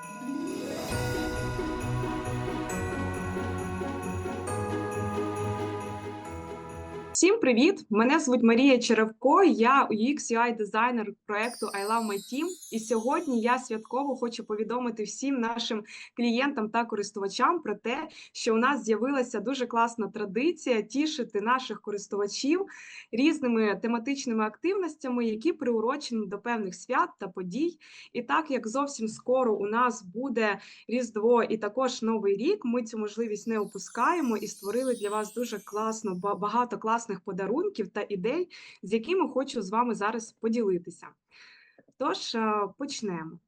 ピッ! Всім привіт! Мене звуть Марія Черевко. Я UX UI дизайнер проекту I Love My Team. І сьогодні я святково хочу повідомити всім нашим клієнтам та користувачам про те, що у нас з'явилася дуже класна традиція тішити наших користувачів різними тематичними активностями, які приурочені до певних свят та подій. І так як зовсім скоро у нас буде Різдво і також Новий рік, ми цю можливість не опускаємо і створили для вас дуже класно багато класних подарунків та ідей, з якими хочу з вами зараз поділитися. Тож е, почнемо.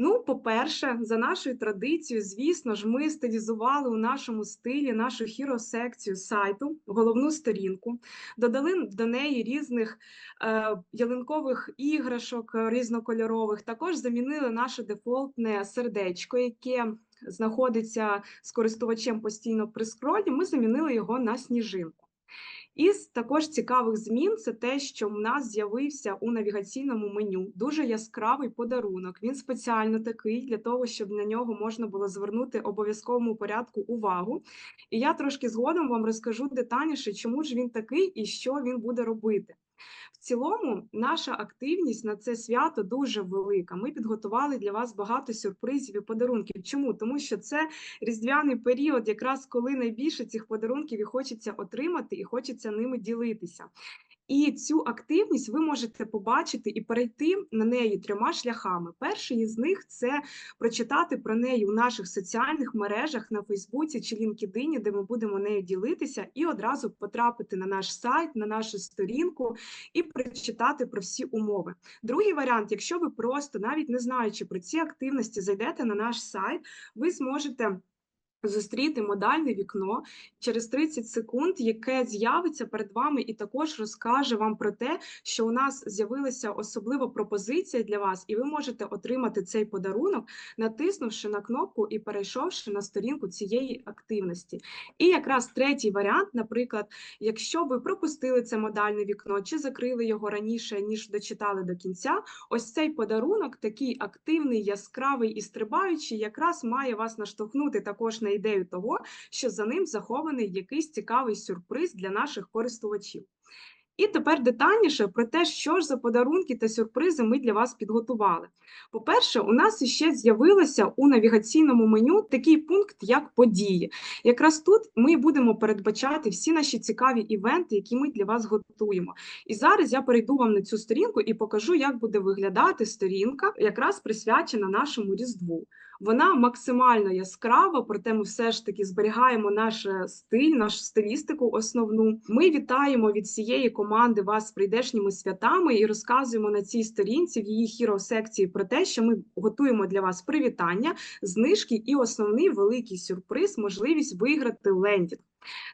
Ну, по-перше, за нашою традицією, звісно ж, ми стилізували у нашому стилі нашу хіро-секцію сайту, головну сторінку, додали до неї різних е, ялинкових іграшок е, різнокольорових. Також замінили наше дефолтне сердечко, яке знаходиться з користувачем постійно при скролі. Ми замінили його на сніжинку. Із також цікавих змін це те, що в нас з'явився у навігаційному меню дуже яскравий подарунок. Він спеціально такий для того, щоб на нього можна було звернути обов'язковому порядку увагу. І я трошки згодом вам розкажу детальніше, чому ж він такий і що він буде робити. В цілому, наша активність на це свято дуже велика. Ми підготували для вас багато сюрпризів і подарунків. Чому? Тому що це різдвяний період, якраз коли найбільше цих подарунків і хочеться отримати, і хочеться ними ділитися. І цю активність ви можете побачити і перейти на неї трьома шляхами. Перший із них це прочитати про неї у наших соціальних мережах на Фейсбуці чи LinkedIn, де ми будемо нею ділитися, і одразу потрапити на наш сайт, на нашу сторінку і прочитати про всі умови. Другий варіант, якщо ви просто навіть не знаючи про ці активності, зайдете на наш сайт, ви зможете. Зустріти модальне вікно через 30 секунд, яке з'явиться перед вами, і також розкаже вам про те, що у нас з'явилася особлива пропозиція для вас, і ви можете отримати цей подарунок, натиснувши на кнопку і перейшовши на сторінку цієї активності. І якраз третій варіант, наприклад, якщо ви пропустили це модальне вікно чи закрили його раніше, ніж дочитали до кінця, ось цей подарунок, такий активний, яскравий і стрибаючий, якраз має вас наштовхнути також на ідею того, що за ним захований якийсь цікавий сюрприз для наших користувачів. І тепер детальніше про те, що ж за подарунки та сюрпризи ми для вас підготували. По-перше, у нас іще з'явилося у навігаційному меню такий пункт, як події. Якраз тут ми будемо передбачати всі наші цікаві івенти, які ми для вас готуємо. І зараз я перейду вам на цю сторінку і покажу, як буде виглядати сторінка, якраз присвячена нашому Різдву. Вона максимально яскрава, проте ми все ж таки зберігаємо наш е, стиль, нашу стилістику основну. Ми вітаємо від всієї команди вас з прийдешніми святами і розказуємо на цій сторінці в її хіро секції про те, що ми готуємо для вас привітання, знижки і основний великий сюрприз можливість виграти лендінг.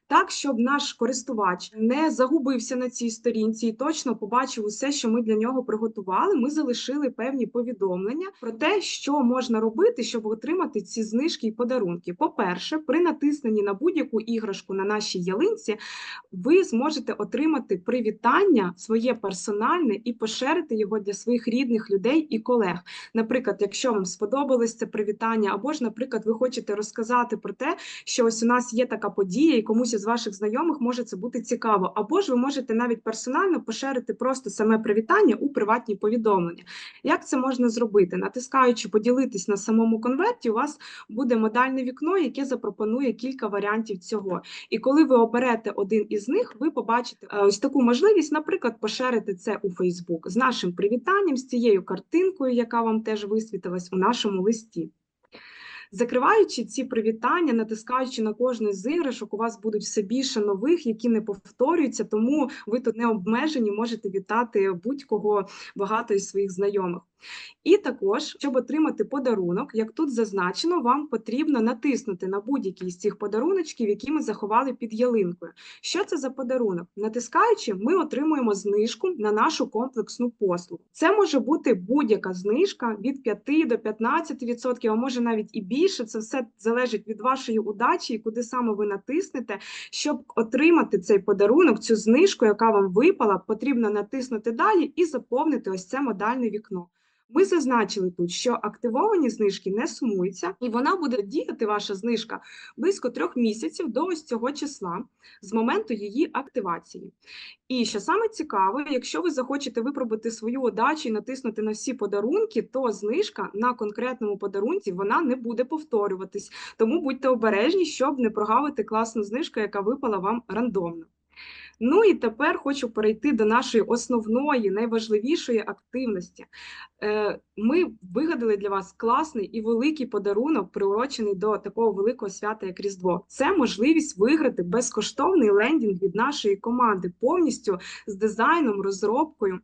Так, щоб наш користувач не загубився на цій сторінці і точно побачив усе, що ми для нього приготували, ми залишили певні повідомлення про те, що можна робити, щоб отримати ці знижки і подарунки. По-перше, при натисненні на будь-яку іграшку на нашій ялинці, ви зможете отримати привітання своє персональне і поширити його для своїх рідних людей і колег. Наприклад, якщо вам сподобалось це привітання, або ж, наприклад, ви хочете розказати про те, що ось у нас є така подія, комусь із ваших знайомих може це бути цікаво. Або ж ви можете навіть персонально поширити просто саме привітання у приватні повідомлення. Як це можна зробити? Натискаючи поділитись на самому конверті, у вас буде модальне вікно, яке запропонує кілька варіантів цього. І коли ви оберете один із них, ви побачите е, ось таку можливість, наприклад, поширити це у Facebook з нашим привітанням, з цією картинкою, яка вам теж висвітилась у нашому листі. Закриваючи ці привітання, натискаючи на кожний з іграшок, у вас будуть все більше нових, які не повторюються, тому ви тут не обмежені, можете вітати будь-кого багато із своїх знайомих. І також, щоб отримати подарунок, як тут зазначено, вам потрібно натиснути на будь-який з цих подаруночків, які ми заховали під ялинкою. Що це за подарунок? Натискаючи, ми отримуємо знижку на нашу комплексну послугу. Це може бути будь-яка знижка від 5 до 15%, а може навіть і більше. Це все залежить від вашої удачі і куди саме ви натиснете. Щоб отримати цей подарунок, цю знижку, яка вам випала, потрібно натиснути далі і заповнити ось це модальне вікно. Ми зазначили тут, що активовані знижки не сумуються, і вона буде діяти ваша знижка близько трьох місяців до ось цього числа з моменту її активації. І що саме цікаве, якщо ви захочете випробувати свою удачу і натиснути на всі подарунки, то знижка на конкретному подарунці вона не буде повторюватись. Тому будьте обережні, щоб не прогавити класну знижку, яка випала вам рандомно. Ну і тепер хочу перейти до нашої основної, найважливішої активності. Е, Ми вигадали для вас класний і великий подарунок, приурочений до такого великого свята, як Різдво. Це можливість виграти безкоштовний лендінг від нашої команди повністю з дизайном, розробкою.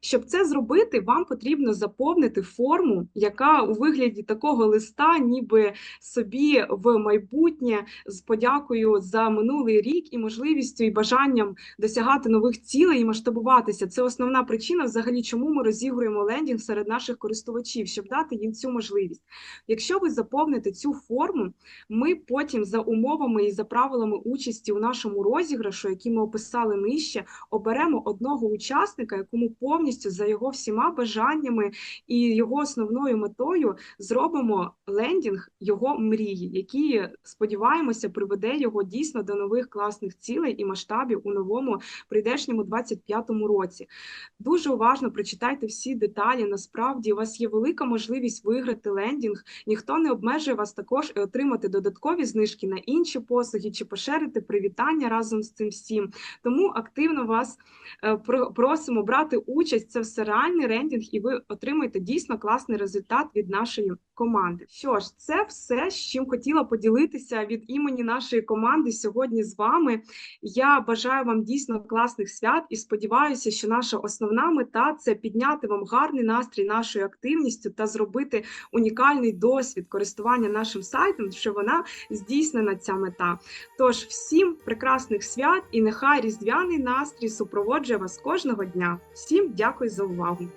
Щоб це зробити, вам потрібно заповнити форму, яка у вигляді такого листа, ніби собі в майбутнє з подякою за минулий рік і можливістю і бажанням досягати нових цілей і масштабуватися. Це основна причина, взагалі, чому ми розігруємо лендінг серед наших користувачів, щоб дати їм цю можливість. Якщо ви заповните цю форму, ми потім за умовами і за правилами участі у нашому розіграшу, які ми описали нижче, оберемо одного учасника, якому повністю за його всіма бажаннями і його основною метою зробимо лендінг його мрії, який сподіваємося приведе його дійсно до нових класних цілей і масштабів у новому прийдешньому 25-му році. Дуже уважно прочитайте всі деталі. Насправді у вас є велика можливість виграти лендінг. Ніхто не обмежує вас також і отримати додаткові знижки на інші послуги чи поширити привітання разом з цим всім. Тому активно вас е, просимо брати участь. Це все реальний рендінг, і ви отримаєте дійсно класний результат від нашої команди. Що ж, це все, з чим хотіла поділитися від імені нашої команди сьогодні з вами. Я бажаю вам дійсно класних свят і сподіваюся, що наша основна мета це підняти вам гарний настрій нашою активністю та зробити унікальний досвід користування нашим сайтом, що вона здійснена ця мета. Тож всім прекрасних свят і нехай різдвяний настрій супроводжує вас кожного дня. Всім дякую за увагу.